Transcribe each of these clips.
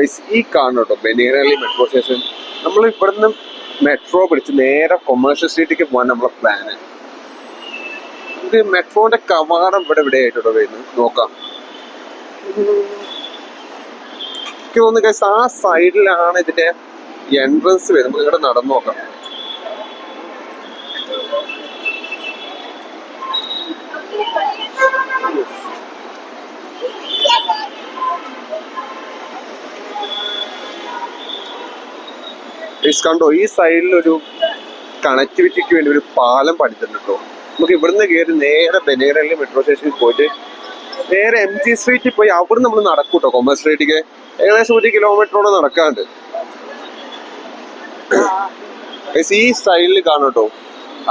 Guys ഈ കാണുന്നു കേട്ടോ മെട്രോ സ്റ്റേഷൻ നമ്മൾ ഇവിടുന്ന് മെട്രോ പിടിച്ച് നേരെ കൊമേഴ്ഷ്യൽ സ്ട്രീറ്റിലേക്ക് പോകാൻ നമ്മളെ പ്ലാന് ഇത് മെട്രോന്റെ കവാടം ഇവിടെ ഇവിടെ ആയിട്ടോ വരുന്നു നോക്കാം. എനിക്ക് തോന്നുന്നു ഗൈസ് ആ സൈഡിലാണ് ഇതിന്റെ എൻട്രൻസ് വരുന്നത്. ഇവിടെ നടന്നു നോക്കാം. ഗൈസ് കണ്ടോ ഈ സൈഡിൽ ഒരു കണക്ടിവിറ്റിക്ക് വേണ്ടി ഒരു പാലം പണിതിട്ടുണ്ട്? നമുക്ക് ഇവിടുന്ന് കയറി നേരെ ബനേറയിലെ മെട്രോ സ്റ്റേഷനിൽ പോയിട്ട് നേരെ എം ജി സ്ട്രീറ്റിൽ പോയി അവിടെ നമ്മൾ നടക്കും കേട്ടോ കൊമേഴ്സ് സ്ട്രീറ്റിക്ക് ഏകദേശം ഒരു കിലോമീറ്ററോടെ നടക്കാണ്ട് ഈ സൈഡിൽ കാണാം കേട്ടോ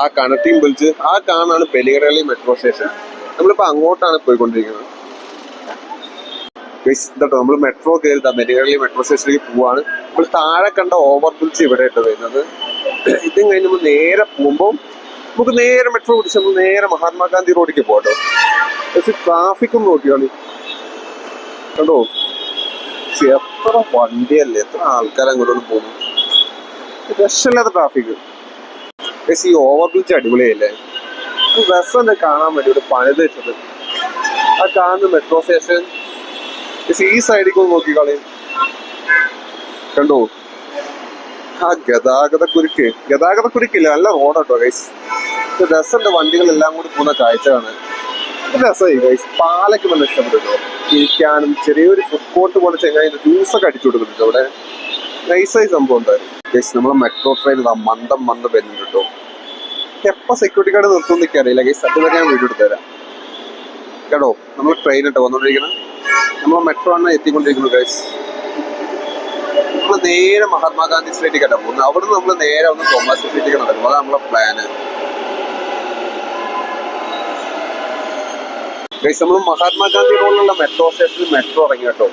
ആ കണക്റ്റിംഗ് ബിൽച്ച് ആ കാണാണ് ബലിയറലി മെട്രോ സ്റ്റേഷൻ നമ്മളിപ്പോ അങ്ങോട്ടാണ് പോയിക്കൊണ്ടിരിക്കുന്നത്. ഇതട്ടോ നമ്മൾ മെട്രോ കയറി മെറ്റീരിയലി മെട്രോ സ്റ്റേഷനിലേക്ക് പോവാണ്. നമ്മൾ താഴെ കണ്ട ഓവർ ബ്രിഡ്ജ് ഇവിടെ ഇട്ട് വരുന്നത്. ഇതും കഴിഞ്ഞ് നമ്മൾ നേരെ പോകുമ്പോൾ നമുക്ക് നേരെ മെട്രോ പിടിച്ച് നമ്മൾ നേരെ മഹാത്മാഗാന്ധി റോഡിലേക്ക് പോകട്ടോ പക്ഷെ ട്രാഫിക്കും നോക്കിയാണ് കണ്ടോ? എത്ര വണ്ടിയല്ലേ എത്ര ആൾക്കാർ അങ്ങോട്ട് പോകുന്നു. രക്ഷമില്ലാത്ത ട്രാഫിക് പക്ഷെ ഈ ഓവർ ബ്രിഡ്ജ് അടിപൊളിയല്ലേ രസം കാണാൻ വേണ്ടി പണിത് വെച്ചത്? ആ കാണുന്ന മെട്രോ സ്റ്റേഷൻ ഈ സൈഡിലേക്ക് ഒന്ന് നോക്കിക്കളി കണ്ടോ? ആ ഗതാഗത കുരുക്ക് ഗതാഗത കുരുക്കില്ല നല്ല റോഡാട്ടോ ഗൈസ് രസമുണ്ട് വണ്ടികളെല്ലാം കൂടി പോകുന്ന കാഴ്ചയാണ്. രസമായി ഗൈസ് പാലയ്ക്ക് നല്ല ഇഷ്ടപ്പെട്ടു ഇരിക്കാനും ചെറിയൊരു ഫുഡ് കോർട്ട് പോലെ ചെങ്ങായി ജ്യൂസൊക്കെ അടിച്ചു കൊടുക്കുന്നുണ്ട് അവിടെ. നൈസായി സംഭവം ഉണ്ടായിരുന്നു ഗൈസ് നമ്മളെ മെട്രോ ട്രെയിൻ മന്ദം മന്ദം വരുന്നുണ്ട് കേട്ടോ. എപ്പോ സെക്യൂരിറ്റി കാർഡ് നിർത്തും അറിയില്ല ഗൈസ് അതുവരെ ഞാൻ വീഡിയോ എടുത്തു തരാം. കേട്ടോ? നമ്മൾ ട്രെയിൻ വന്നുകൊണ്ടിരിക്കണം നമ്മൾ മെട്രോ ആണ് എത്തിക്കൊണ്ടിരിക്കുന്നു ഗൈസ് നമ്മൾ നേരെ മഹാത്മാഗാന്ധി സ്ട്രീറ്റിലേക്കാണ് പോകുന്നത്. അവിടെ നിന്ന് നമ്മൾ നേരെ ഒന്ന് തോമസ് സ്ട്രീറ്റിലേക്ക് നടക്കും അതാണ് നമ്മളെ പ്ലാന് ഗൈസ് നമ്മൾ മഹാത്മാഗാന്ധി റോഡിലുള്ള മെട്രോ സ്റ്റേഷനിൽ മെട്രോ ഇറങ്ങി കേട്ടോ